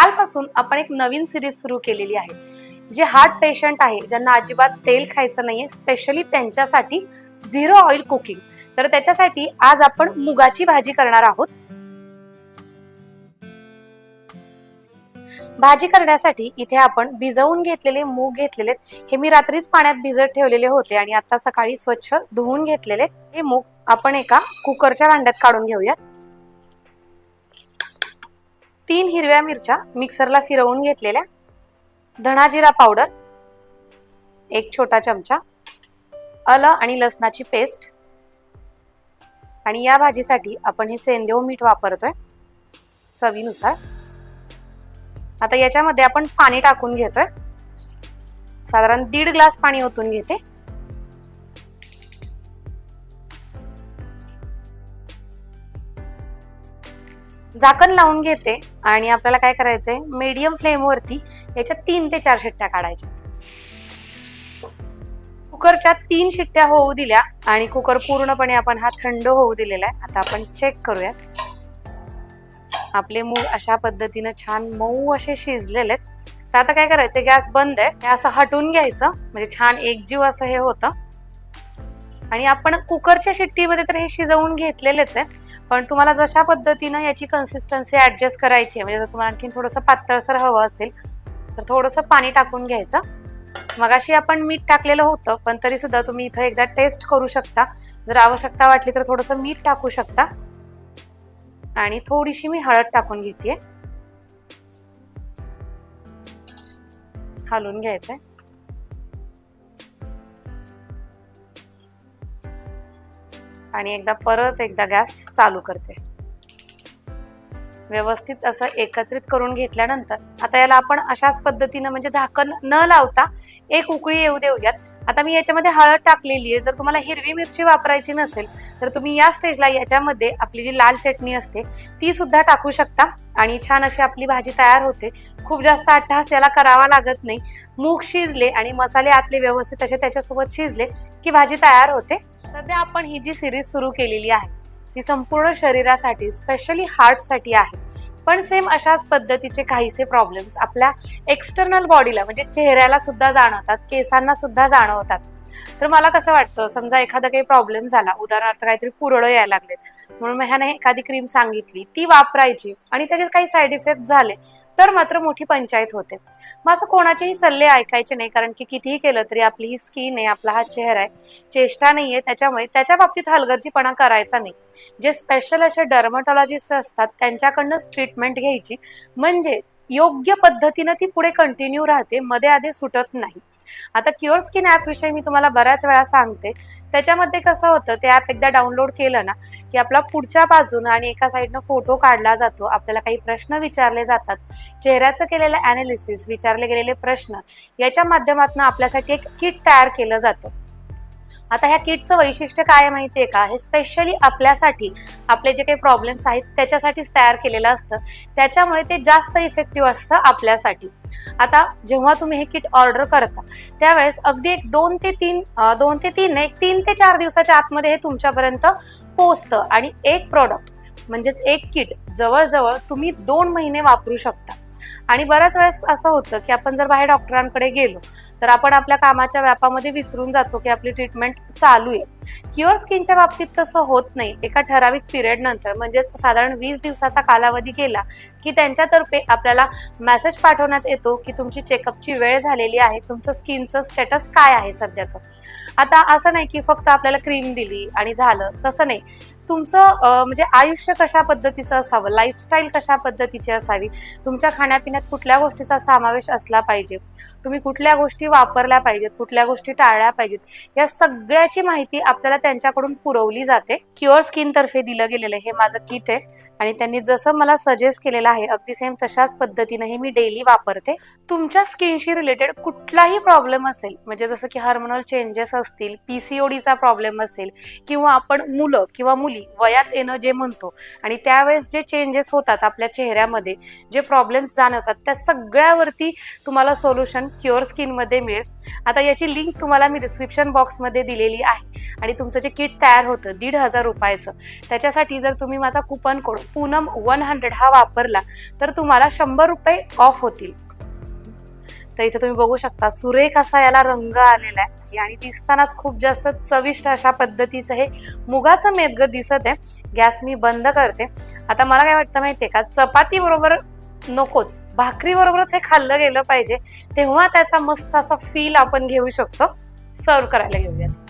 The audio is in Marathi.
कालपासून आपण एक नवीन सिरीज सुरू केलेली आहे जे हार्ट पेशंट आहे ज्यांना अजिबात तेल खायचं नाहीये स्पेशली त्यांच्यासाठी झिरो ऑइल कुकिंग तर त्याच्यासाठी आज आपण मुगाची भाजी करणार आहोत. भाजी करण्यासाठी इथे आपण भिजवून घेतलेले मूग घेतलेले आहेत. हे मी रात्रीच पाण्यात भिजत ठेवलेले होते आणि आता सकाळी स्वच्छ धुवून घेतलेले हे मूग आपण एका कुकरच्या भांड्यात काढून घेऊयात. तीन हिरव्या मिरच्या मिक्सरला फिरवून घेतलेल्या. धणा जिरा पावडर एक छोटा चमचा अलं आणि लसणाची पेस्ट. आणि या भाजीसाठी आपण हे सेंदेव मीठ वापरतोय चवीनुसार. आता याच्यामध्ये आपण पाणी टाकून घेतोय. साधारण दीड ग्लास पाणी ओतून घेते. झाकण लावून घेते आणि आपल्याला काय करायचंय? मीडियम फ्लेम वरती याच्या तीन ते चार शिट्ट्या काढायच्या. कुकरच्या तीन शिट्ट्या होऊ दिल्या आणि कुकर पूर्णपणे आपण हा थंड होऊ दिलेला आहे. आता आपण चेक करूयात. आपले मूग अशा पद्धतीनं छान मऊ असे शिजलेले आहेत. तर आता काय करायचं गॅस बंद आहे. हे असं हटून घ्यायचं. म्हणजे छान एकजीव असं हे होतं. आणि आपण कुकरच्या शिट्टीमध्ये तर हे शिजवून घेतलेलेच आहे. पण तुम्हाला जशा पद्धतीनं याची कन्सिस्टन्सी ऍडजस्ट करायची आहे म्हणजे जर तुम्हाला आणखी थोडंसं पातळसर हवं असेल तर थोडंसं पाणी टाकून घ्यायचं. मगाशी आपण मीठ टाकलेलं होतं पण तरी सुद्धा तुम्ही इथं एकदा टेस्ट करू शकता. जर आवश्यकता वाटली तर थोडंसं मीठ टाकू शकता. आणि थोडीशी मी हळद टाकून घेते हलवून घ्यायचंय. आणि एकदा परत एकदा गॅस चालू करते. व्यवस्थित असं एकत्रित करून घेतल्यानंतर आता याला आपण अशाच पद्धतीनं म्हणजे झाकण न लावता एक उकळी येऊ देऊयात. आता मी याच्यामध्ये हळद टाकलेली आहे. जर तुम्हाला हिरवी मिरची वापरायची नसेल तर तुम्ही या स्टेजला याच्यामध्ये आपली जी लाल चटणी असते ती सुद्धा टाकू शकता. आणि छान अशी आपली भाजी तयार होते. खूप जास्त अट्टहास याला करावा लागत नाही. मूग शिजले आणि मसाले आतले व्यवस्थित असे त्याच्यासोबत शिजले की भाजी तयार होते. सध्या आपण ही जी सिरीज सुरू केलेली आहे ती संपूर्ण शरीरासाठी स्पेशली हार्टसाठी आहे. पण सेम अशाच पद्धतीचे काहीसे प्रॉब्लेम्स आपल्या एक्सटर्नल बॉडीला म्हणजे चेहऱ्याला सुद्धा जाणवतात केसांना सुद्धा जाणवतात. तर मला कसं वाटतं समजा एखादा काही प्रॉब्लेम झाला उदाहरणार्थ काहीतरी पुरळं यायला लागलेत म्हणून मग ह्याने एखादी क्रीम सांगितली ती वापरायची आणि त्याचे काही साईड इफेक्ट झाले तर मात्र मोठी पंचायत होते. मग असं कोणाचेही सल्ले ऐकायचे नाही कारण की कितीही केलं तरी आपली ही स्किन आहे आपला हा चेहरा आहे चेष्टा नाही आहे त्याच्यामुळे त्याच्या बाबतीत हलगर्जीपणा करायचा नाही. जे स्पेशल असे डर्मटॉलॉजिस्ट असतात त्यांच्याकडनंच ट्रीटमेंट घ्यायची. म्हणजे योग्य पद्धतीनं ती पुढे कंटिन्यू राहते मध्ये आधी सुटत नाही. आता क्युअर स्किन ॲपविषयी मी तुम्हाला बऱ्याच वेळा सांगते. त्याच्यामध्ये कसं होतं ते ॲप एकदा डाउनलोड केलं ना की आपला पुढच्या बाजूनं आणि एका साईडनं फोटो काढला जातो. आपल्याला काही प्रश्न विचारले जातात. चेहऱ्याचं केलेलं ॲनालिसिस विचारले गेलेले प्रश्न याच्या माध्यमातून आपल्यासाठी एक किट तयार केलं जातं. आता ह्या किटचं वैशिष्ट्य काय आहे माहितीये का? हे स्पेशली आपल्यासाठी आपले जे काही प्रॉब्लेम्स आहेत त्याच्यासाठीच तयार केलेलं असतं. त्याच्यामुळे ते जास्त इफेक्टिव्ह असतं आपल्यासाठी. आता जेव्हा तुम्ही हे किट ऑर्डर करता त्यावेळेस अगदी एक दोन ते तीन दोन ते तीन एक तीन ते चार दिवसाच्या आतमध्ये हे तुमच्यापर्यंत पोचतं आणि एक प्रॉडक्ट म्हणजेच एक किट जवळजवळ तुम्ही दोन महिने वापरू शकता. आणि बऱ्याच वेळेस असं होतं की आपण जर बाहेर डॉक्टरांकडे गेलो तर आपण आपल्या कामाच्या व्यापामध्ये विसरून जातो की आपली ट्रीटमेंट चालू आहे. क्युअर स्किनच्या बाबतीत तसं होत नाही. एका ठराविक पिरियड नंतर म्हणजेच साधारण वीस दिवसाचा कालावधी गेला की त्यांच्यातर्फे आपल्याला मेसेज पाठवण्यात येतो की तुमची चेकअपची वेळ झालेली आहे तुमचं स्किनचं स्टेटस काय आहे सध्याचं. आता असं नाही की फक्त आपल्याला क्रीम दिली आणि झालं तसं नाही. तुमचं म्हणजे आयुष्य कशा पद्धतीचं असावं? लाईफस्टाईल कशा पद्धतीची असावी? तुमच्या खाण्यापिण्यात कुठल्या गोष्टीचा समावेश असला पाहिजे? तुम्ही कुठल्या गोष्टी वापरल्या पाहिजेत? कुठल्या गोष्टी टाळल्या पाहिजेत? या सगळ्याची माहिती आपल्याला त्यांच्याकडून पुरवली जाते. क्युअर स्किन तर्फे दिलं गेलेलं हे माझं किट आहे. आणि त्यांनी जसं मला सजेस्ट केलेलं आहे अगदी सेम तशाच पद्धतीने हे मी डेली वापरते. तुमच्या स्किनशी रिलेटेड कुठलाही प्रॉब्लेम असेल म्हणजे जसं की हार्मोनल चेंजेस असतील पीसीओडीचा प्रॉब्लेम असेल किंवा आपण मुलं किंवा मुली वयात येणं जे म्हणतो आणि त्यावेळेस जे चेंजेस होतात आपल्या चेहऱ्यामध्ये जे प्रॉब्लेम्स जाणवतात. त्या सगळ्यावरती तुम्हाला सोल्युशन क्युअर स्किनमध्ये मिळेल. आता याची लिंक तुम्हाला मी डिस्क्रिप्शन बॉक्समध्ये दिलेली आहे. आणि तुमचं जे किट तयार होतं दीड हजार रुपयाचं त्याच्यासाठी जर तुम्ही माझा coupon code Poonam one hundred हा वापरला तर तुम्हाला शंभर रुपये ऑफ होतील. तर इथे तुम्ही बघू शकता सुरेख असा याला रंग आलेला आहे. आणि दिसतानाच खूप जास्त चविष्ट अशा पद्धतीचं हे मुगाचं मेदग दिसत आहे. गॅस मी बंद करते. आता मला काय वाटतं माहितीये का? चपाती बरोबर नकोच. भाकरी बरोबरच हे खाल्लं गेलं पाहिजे. तेव्हा त्याचा मस्त असा फील आपण घेऊ शकतो. सर्व करायला घेऊयात.